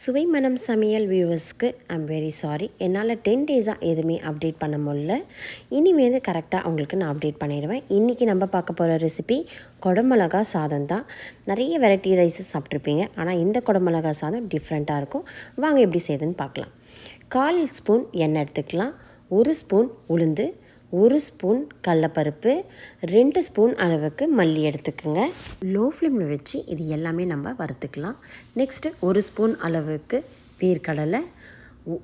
சுவை மனம் சமையல் வியூவர்ஸ்க்கு ஐம் வெரி சாரி என்னால் டென் டேஸாக எதுவுமே அப்டேட் பண்ண முடியல. இனிமேல் கரெக்டாக உங்களுக்கு நான் அப்டேட் பண்ணிடுவேன். இன்றைக்கி நம்ம பார்க்க போகிற ரெசிபி குடமிளகா சாதம் தான். நிறைய வெரைட்டி ரைஸஸ் சாப்பிட்ருப்பீங்க ஆனால் இந்த குடமிளகா சாதம் டிஃப்ரெண்ட்டாக இருக்கும். வாங்க எப்படி செய்யுதுன்னு பார்க்கலாம். கால் ஸ்பூன் எண்ணெய் எடுத்துக்கலாம். ஒரு ஸ்பூன் உளுந்து ஒரு ஸ்பூன் கடலப்பருப்பு ரெண்டு ஸ்பூன் அளவுக்கு மல்லி எடுத்துக்கோங்க. லோ ஃப்ளேமில் வச்சு இது எல்லாமே நம்ம வறுத்துக்கலாம். நெக்ஸ்ட்டு ஒரு ஸ்பூன் அளவுக்கு வேர்க்கடலை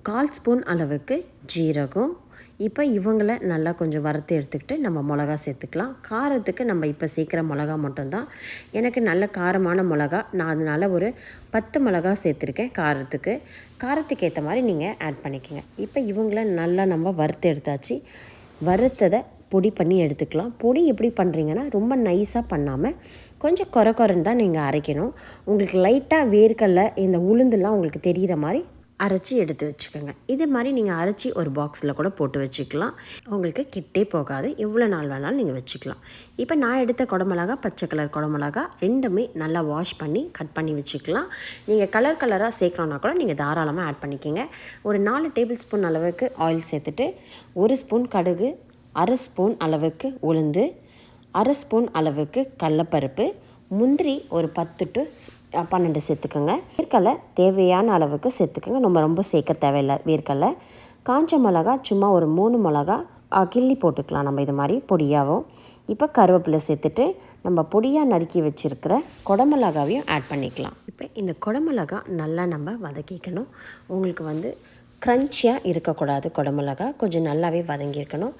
கால் ஸ்பூன் அளவுக்கு ஜீரகம். இப்போ இவங்கள நல்லா கொஞ்சம் வறுத்து எடுத்துக்கிட்டு நம்ம மிளகா சேர்த்துக்கலாம். காரத்துக்கு நம்ம இப்போ சேர்க்குற மிளகா மட்டும்தான். எனக்கு நல்ல காரமான மிளகா. நான் அதனால் ஒரு பத்து மிளகா சேர்த்துருக்கேன் காரத்துக்கு. காரத்துக்கு ஏற்ற மாதிரி நீங்கள் ஆட் பண்ணிக்கோங்க. இப்போ இவங்கள நல்லா நம்ம வறுத்து எடுத்தாச்சு. வறுத்ததை பொடி பண்ணி எடுத்துக்கலாம். பொடி எப்படி பண்ணுறீங்கன்னா ரொம்ப நைஸாக பண்ணாமல் கொஞ்சம் கொர கொரன்னு தான் நீங்கள் அரைக்கணும். உங்களுக்கு லைட்டாக வேர்க்கடலை இந்த உளுந்துலாம் உங்களுக்கு தெரிகிற மாதிரி அரைச்சி எடுத்து வச்சுக்கோங்க. இது மாதிரி நீங்கள் அரைச்சி ஒரு பாக்ஸில் கூட போட்டு வச்சுக்கலாம். உங்களுக்கு கெட்டே போகாது. எவ்வளோ நாள் வேணாலும் நீங்கள் வச்சுக்கலாம். இப்போ நான் எடுத்த குடமிளகா பச்சை கலர் குடமிளகா ரெண்டுமே நல்லா வாஷ் பண்ணி கட் பண்ணி வச்சுக்கலாம். நீங்கள் கலர் கலராக சேர்க்கணுன்னா கூட நீங்கள் தாராளமாக ஆட் பண்ணிக்கோங்க. ஒரு நாலு டேபிள் ஸ்பூன் அளவுக்கு ஆயில் சேர்த்துட்டு ஒரு ஸ்பூன் கடுகு அரை ஸ்பூன் அளவுக்கு உளுந்து அரை ஸ்பூன் அளவுக்கு கடலப்பருப்பு முந்திரி ஒரு பத்து டு பன்னெண்டு சேர்த்துக்கோங்க. வேர்க்கடலை தேவையான அளவுக்கு சேர்த்துக்கோங்க. நம்ம ரொம்ப சேர்க்க தேவையில்லை வேர்க்கடலை. காஞ்ச மிளகா சும்மா ஒரு மூணு மிளகா கிள்ளி போட்டுக்கலாம் நம்ம இது மாதிரி பொடியாகவும் இப்போ கருவேப்பிலை சேர்த்துட்டு நம்ம பொடியாக நறுக்கி வச்சுருக்கிற குடமிளகாவையும் ஆட் பண்ணிக்கலாம். இப்போ இந்த குடமிளகா நல்லா நம்ம வதக்கிக்கணும். உங்களுக்கு வந்து க்ரன்ச்சியாக இருக்கக்கூடாது குடமிளகா. கொஞ்சம் நல்லாவே வதங்கியிருக்கணும்.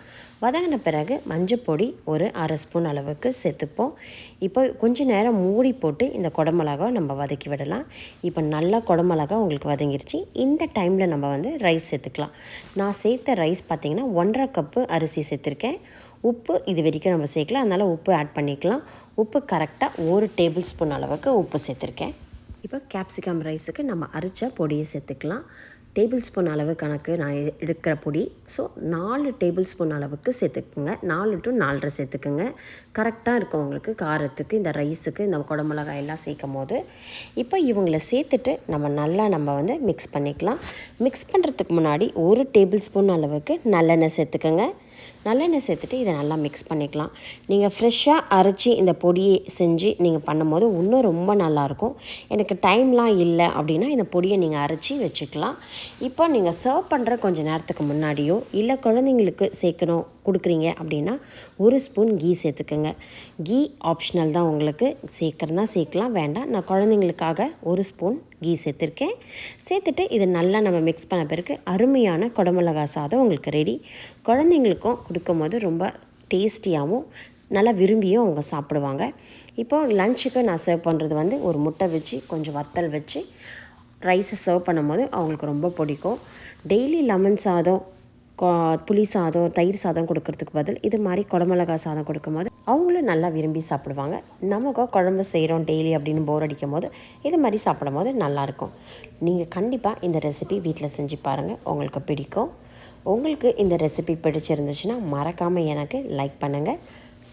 வதங்கின பிறகு மஞ்சப்பொடி ஒரு அரை ஸ்பூன் அளவுக்கு சேர்த்துப்போம். இப்போ கொஞ்சம் நேரம் மூடி போட்டு இந்த குடமிளகாவை நம்ம வதக்கி விடலாம். இப்போ நல்லா குடமிளகா உங்களுக்கு வதங்கிருச்சு. இந்த டைமில் நம்ம வந்து ரைஸ் சேர்த்துக்கலாம். நான் சேர்த்த ரைஸ் பார்த்திங்கன்னா ஒன்றரை கப்பு அரிசி சேர்த்துருக்கேன். உப்பு இது வரைக்கும் நம்ம சேர்க்கலாம் அதனால் உப்பு ஆட் பண்ணிக்கலாம். உப்பு கரெக்டாக ஒரு டேபிள் ஸ்பூன் அளவுக்கு உப்பு சேர்த்துருக்கேன். இப்போ கேப்சிகம் ரைஸுக்கு நம்ம அரைச்ச பொடியை சேர்த்துக்கலாம். டேபிள் ஸ்பூன் அளவு கணக்கு நான் எடுக்கிற பொடி. ஸோ நாலு டேபிள் ஸ்பூன் அளவுக்கு சேர்த்துக்குங்க. நாலு டு நாலரை சேர்த்துக்குங்க. கரெக்டாக இருக்கும் உங்களுக்கு காரத்துக்கு இந்த ரைஸுக்கு இந்த குடமிளகாய் எல்லாம் சேர்க்கும் போது இப்போ இவங்களை சேர்த்துட்டு நம்ம நல்லா நம்ம வந்து மிக்ஸ் பண்ணிக்கலாம். மிக்ஸ் பண்ணுறதுக்கு முன்னாடி ஒரு டேபிள் ஸ்பூன் அளவுக்கு நல்லெண்ணெய் சேர்த்துக்கோங்க. நல்லெண்ணெய் சேர்த்துட்டு இதை நல்லா மிக்ஸ் பண்ணிக்கலாம். நீங்கள் ஃப்ரெஷ்ஷாக அரைச்சி இந்த பொடியை செஞ்சு நீங்கள் பண்ணும்போது இன்னும் ரொம்ப நல்லாயிருக்கும். எனக்கு டைம்லாம் இல்லை அப்படின்னா இந்த பொடியை நீங்கள் அரைச்சி வச்சுக்கலாம். இப்போ நீங்கள் சர்வ் பண்ணுற கொஞ்சம் நேரத்துக்கு முன்னாடியோ இல்லை குழந்தைங்களுக்கு சேர்க்கணும் கொடுக்குறீங்க அப்படின்னா ஒரு ஸ்பூன் கீ சேர்த்துக்கோங்க. கீ ஆப்ஷனல் தான் உங்களுக்கு. சேர்க்குறதா சேர்க்கலாம் வேண்டாம். நான் குழந்தைங்களுக்காக ஒரு ஸ்பூன் கீ சேர்த்துருக்கேன். சேர்த்துட்டு இது நல்லா நம்ம மிக்ஸ் பண்ண பிறகு அருமையான குடமிளகா சாதம் உங்களுக்கு ரெடி குழந்தைங்களுக்கும் கொடுக்கும் போது ரொம்ப டேஸ்டியாகவும் நல்லா விரும்பியும் அவங்க சாப்பிடுவாங்க. இப்போ லஞ்சுக்கு நான் சர்வ் பண்ணுறது வந்து ஒரு முட்டை வச்சு கொஞ்சம் வத்தல் வச்சு ரைஸை சர்வ் பண்ணும்போது அவங்களுக்கு ரொம்ப பிடிக்கும். டெய்லி லெமன் சாதம் புளி சாதம் தயிர் சாதம் கொடுக்கறதுக்கு பதில் இது மாதிரி குடமிளகா சாதம் கொடுக்கும்போது அவங்களும் நல்லா விரும்பி சாப்பிடுவாங்க. நமக்கு குழம்பு செய்கிறோம் டெய்லி அப்படின்னு போர் அடிக்கும் போது இது மாதிரி சாப்பிடும் போது நல்லாயிருக்கும் நீங்கள் கண்டிப்பாக இந்த ரெசிபி வீட்டில் செஞ்சு பாருங்கள் உங்களுக்கு பிடிக்கும். உங்களுக்கு இந்த ரெசிபி பிடிச்சிருந்துச்சுன்னா மறக்காமல் எனக்கு லைக் பண்ணுங்கள்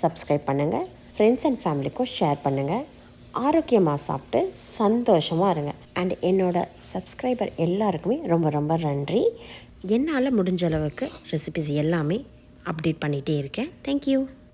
சப்ஸ்கிரைப் பண்ணுங்கள் ஃப்ரெண்ட்ஸ் அண்ட் ஃபேமிலிக்கும் ஷேர் பண்ணுங்கள் ஆரோக்கியமாக சாப்பிட்டு சந்தோஷமாக இருங்க. அண்ட் என்னோடய சப்ஸ்கிரைபர் எல்லாருக்குமே ரொம்ப ரொம்ப நன்றி. என்னால் முடிஞ்ச அளவுக்கு ரெசிபிஸ் எல்லாமே அப்டேட் பண்ணிகிட்டே இருக்கேன். தேங்க்யூ